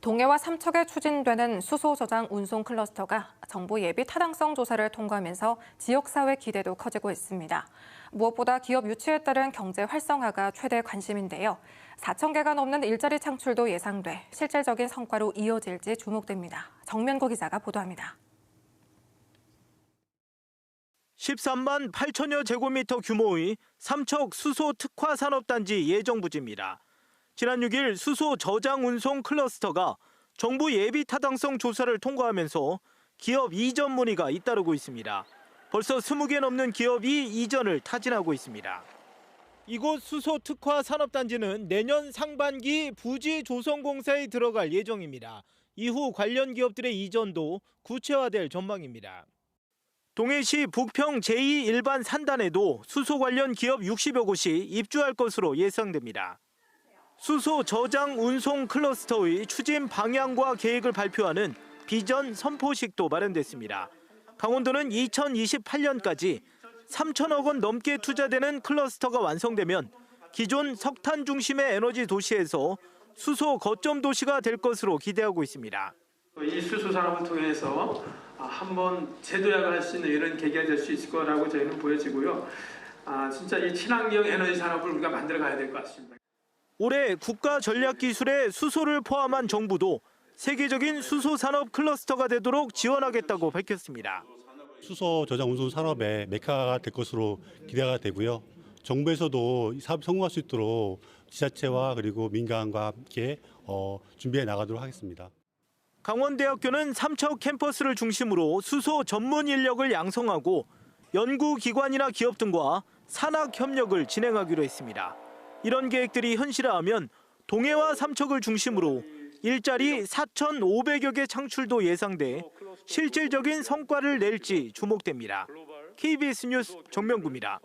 동해와 삼척에 추진되는 수소 저장 운송 클러스터가 정부 예비 타당성 조사를 통과하면서 지역사회 기대도 커지고 있습니다. 무엇보다 기업 유치에 따른 경제 활성화가 최대 관심인데요. 4천 개가 넘는 일자리 창출도 예상돼 실질적인 성과로 이어질지 주목됩니다. 정면고 기자가 보도합니다. 13만 8천여 제곱미터 규모의 삼척 수소 특화 산업단지 예정 부지입니다. 지난 6일 수소 저장 운송 클러스터가 정부 예비 타당성 조사를 통과하면서 기업 이전 문의가 잇따르고 있습니다. 벌써 20개 넘는 기업이 이전을 타진하고 있습니다. 이곳 수소 특화 산업단지는 내년 상반기 부지 조성 공사에 들어갈 예정입니다. 이후 관련 기업들의 이전도 구체화될 전망입니다. 동해시 북평 제2 일반 산단에도 수소 관련 기업 60여 곳이 입주할 것으로 예상됩니다. 수소 저장 운송 클러스터의 추진 방향과 계획을 발표하는 비전 선포식도 마련됐습니다. 강원도는 2028년까지 3천억 원 넘게 투자되는 클러스터가 완성되면 기존 석탄 중심의 에너지 도시에서 수소 거점 도시가 될 것으로 기대하고 있습니다. 이 수소 산업을 통해서 아, 한번 재도약을 할 수 있는 이런 계기가 될 수 있을 거라고 저희는 보여지고요. 아, 진짜 이 친환경 에너지 산업을 우리가 만들어 가야 될 것 같습니다. 올해 국가 전략 기술에 수소를 포함한 정부도 세계적인 수소 산업 클러스터가 되도록 지원하겠다고 밝혔습니다. 수소 저장 운송 산업의 메카가 될 것으로 기대가 되고요. 정부에서도 이 사업 성공할 수 있도록 지자체와 그리고 민간과 함께 어, 준비해 나가도록 하겠습니다. 강원대학교는 삼척 캠퍼스를 중심으로 수소 전문 인력을 양성하고 연구기관이나 기업 등과 산학 협력을 진행하기로 했습니다. 이런 계획들이 현실화하면 동해와 삼척을 중심으로 일자리 4,500여 개 창출도 예상돼 실질적인 성과를 낼지 주목됩니다. KBS 뉴스 정명구입니다.